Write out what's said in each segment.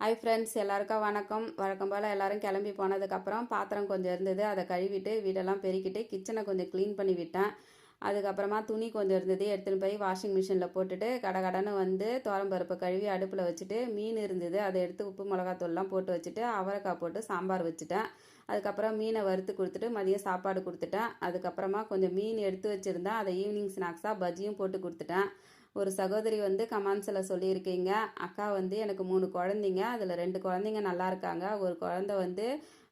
Hi friends எல்லாருக்கும் வணக்கம். வழக்கம் போல் எல்லோரும் கிளம்பி போனதுக்கப்புறம் பாத்திரம் கொஞ்சம் இருந்தது. அதை கழுவிட்டு வீடெல்லாம் பெருக்கிட்டு கிச்சனை கொஞ்சம் க்ளீன் பண்ணி விட்டேன். அதுக்கப்புறமா துணி கொஞ்சம் இருந்தது. எடுத்துன்னு போய் வாஷிங் மிஷினில் போட்டுட்டு கடகடன்னு வந்து பருப்பு கழுவி அடுப்பில் வச்சுட்டு மீன் இருந்தது. அதை எடுத்து உப்பு மிளகாத்தூள்லாம் போட்டு வச்சுட்டு அவரைக்காய் போட்டு சாம்பார் வச்சுட்டேன். அதுக்கப்புறம் மீனை வறுத்து கொடுத்துட்டு மதியம் சாப்பாடு கொடுத்துட்டேன். அதுக்கப்புறமா கொஞ்சம் மீன் எடுத்து வச்சுருந்தேன். அதை ஈவினிங் ஸ்நாக்ஸாக பஜ்ஜியும் போட்டு கொடுத்துட்டேன். ஒரு சகோதரி வந்து கமான்ஸில் சொல்லியிருக்கீங்க. அக்கா வந்து எனக்கு மூணு குழந்தைங்க. அதில் ரெண்டு குழந்தைங்க நல்லா இருக்காங்க. ஒரு குழந்தை வந்து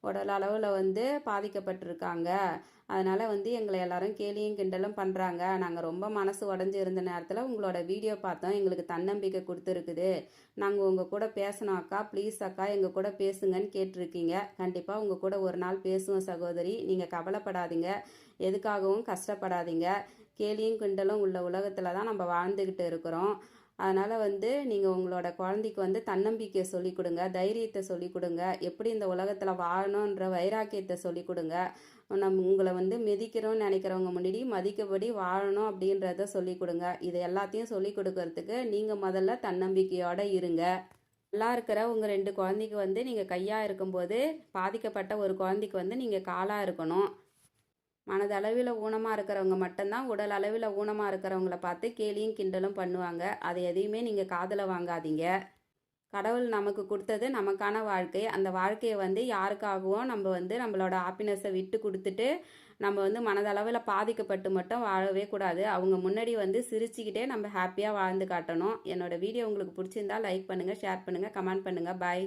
உடல் அளவில் வந்து பாதிக்கப்பட்டிருக்காங்க. அதனால் வந்து எங்களை எல்லாரும் கேலியும் கிண்டலும் பண்ணுறாங்க நாங்கள் ரொம்ப மனசு உடஞ்சி இருந்த நேரத்தில் உங்களோட வீடியோ பார்த்தோம். எங்களுக்கு தன்னம்பிக்கை கொடுத்துருக்குது. நாங்கள் உங்கள் கூட பேசணும் அக்கா. ப்ளீஸ் அக்கா எங்கள் கூட பேசுங்கன்னு கேட்டிருக்கீங்க. கண்டிப்பாக உங்கள் கூட ஒரு நாள் பேசுவோம் சகோதரி. நீங்கள் கவலைப்படாதீங்க. எதுக்காகவும் கஷ்டப்படாதீங்க. கேலியும் கிண்டலும் உள்ள உலகத்தில் தான் நம்ம வாழ்ந்துக்கிட்டு இருக்கிறோம். அதனால் வந்து நீங்கள் உங்களோட குழந்தைக்கு வந்து தன்னம்பிக்கையை சொல்லிக் கொடுங்க தைரியத்தை சொல்லிக் கொடுங்க. எப்படி இந்த உலகத்தில் வாழணுன்ற வைராக்கியத்தை சொல்லிக் கொடுங்க. நம் உங்களை வந்து மிதிக்கிறோம்னு நினைக்கிறவங்க முன்னாடி மதிக்கபடி வாழணும் அப்படின்றத சொல்லிக் கொடுங்க. இது எல்லாத்தையும் சொல்லிக் கொடுக்கறதுக்கு நீங்கள் முதல்ல தன்னம்பிக்கையோடு இருங்க. நல்லா இருக்கிற உங்கள் ரெண்டு குழந்தைக்கு வந்து நீங்கள் கையாக இருக்கும்போது பாதிக்கப்பட்ட ஒரு குழந்தைக்கு வந்து நீங்கள் காலாக இருக்கணும். மனதளவில் ஊனமாக இருக்கிறவங்க மட்டும்தான் உடல் அளவில் ஊனமாக இருக்கிறவங்கள பார்த்து கேலியும் கிண்டலும் பண்ணுவாங்க. அதை எதையுமே நீங்கள் காதில் வாங்காதீங்க. கடவுள் நமக்கு கொடுத்தது நமக்கான வாழ்க்கை. அந்த வாழ்க்கையை வந்து யாருக்காகவும் நம்ம வந்து நம்மளோட ஹாப்பினஸை விட்டு கொடுத்துட்டு நம்ம வந்து மனதளவில் பாதிக்கப்பட்டு மட்டும் வாழவே கூடாது. அவங்க முன்னாடி வந்து சிரிச்சுக்கிட்டே நம்ம ஹாப்பியாக வாழ்ந்து காட்டணும். என்னோடய வீடியோ உங்களுக்கு பிடிச்சிருந்தா லைக் பண்ணுங்கள் ஷேர் பண்ணுங்கள் கமெண்ட் பண்ணுங்கள் பாய்